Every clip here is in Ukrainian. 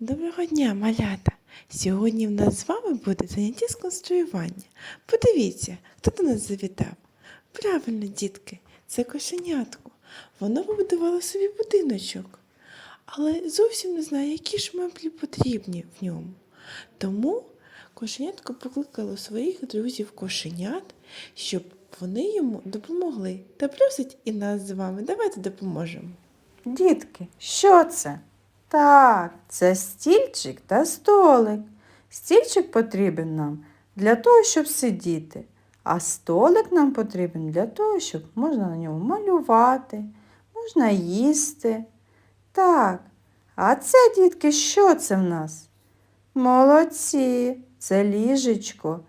Доброго дня, малята! Сьогодні в нас з вами буде заняття з конструювання. Подивіться, хто до нас завітав. Правильно, дітки, це кошенятко. Воно побудувало собі будиночок, але зовсім не знає, які ж меблі потрібні в ньому. Тому кошенятко покликало своїх друзів кошенят, щоб вони йому допомогли. Та просить і нас з вами. Давайте допоможемо. Дітки, що це? Так, це стільчик та столик. Стільчик потрібен нам для того, щоб сидіти, а столик нам потрібен для того, щоб можна на ньому малювати, можна їсти. Так, а це, дітки, що це в нас? Молодці, це ліжечко.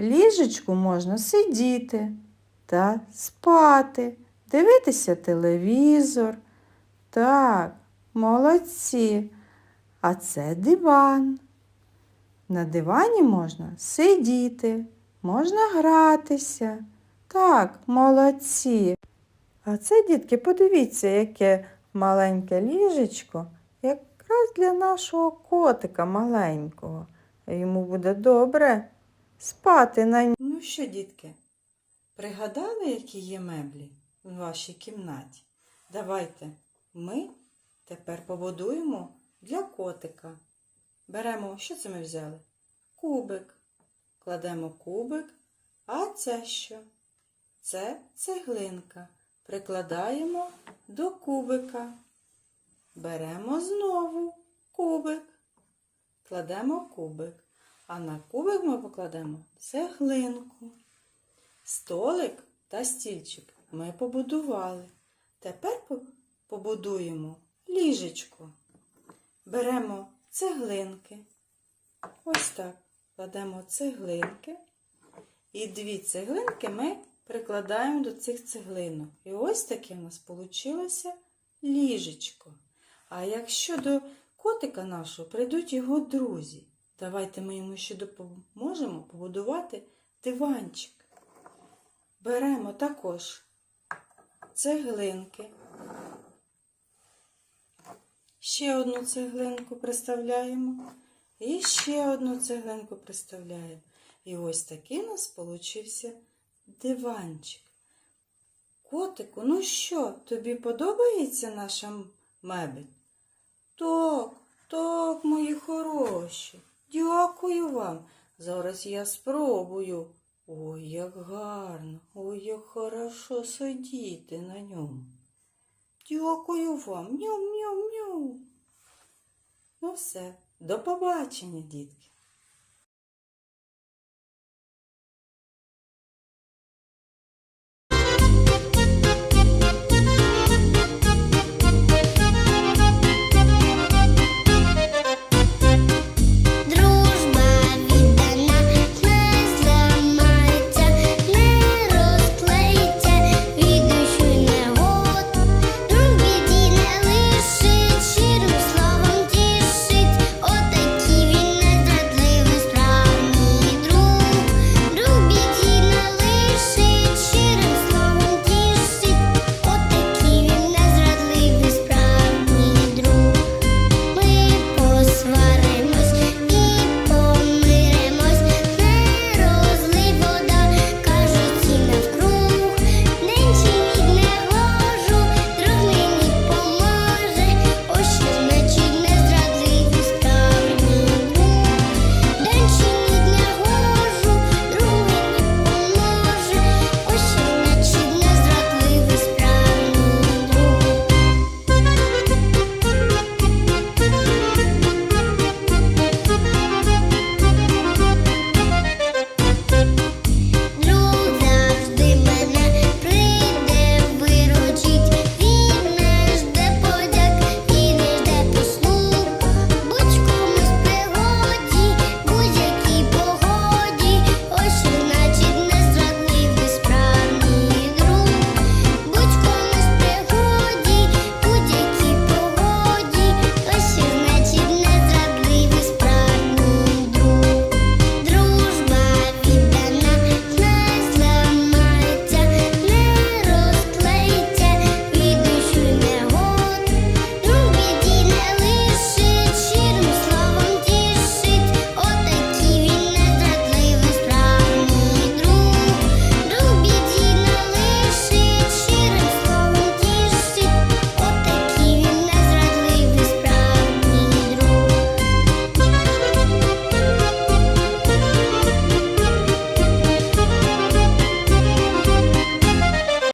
Ліжечку можна сидіти та спати, дивитися телевізор. Так, молодці. А це диван. На дивані можна сидіти, можна гратися. Так, молодці. А це, дітки, подивіться, яке маленьке ліжечко, якраз для нашого котика маленького. Йому буде добре спати на ньому. Ну що, дітки, пригадали, які є меблі в вашій кімнаті? Давайте ми тепер побудуємо для котика. Беремо, що це ми взяли? Кубик. Кладемо кубик. А це що? Це цеглинка. Прикладаємо до кубика. Беремо знову кубик. Кладемо кубик. А на кубик ми покладемо цеглинку. Столик та стільчик ми побудували. Тепер по- побудуємо ліжечко. Беремо цеглинки. Ось так. Кладемо цеглинки. І дві цеглинки ми прикладаємо до цих цеглинок. І ось таке в нас вийшло ліжечко. А якщо до котика нашого прийдуть його друзі, давайте ми йому ще допоможемо побудувати диванчик. Беремо також цеглинки. Ще одну цеглинку приставляємо. І ще одну цеглинку приставляємо. І ось такий у нас получився диванчик. Котику, ну що, тобі подобається наша мебель? Так, так, мої хороші. Дякую вам. Зараз я спробую. Ой, як гарно, ой, як хорошо сидіти на ньому. Дякую вам. Мяу-мяу-мяу. Ну все, до побачення, дітки.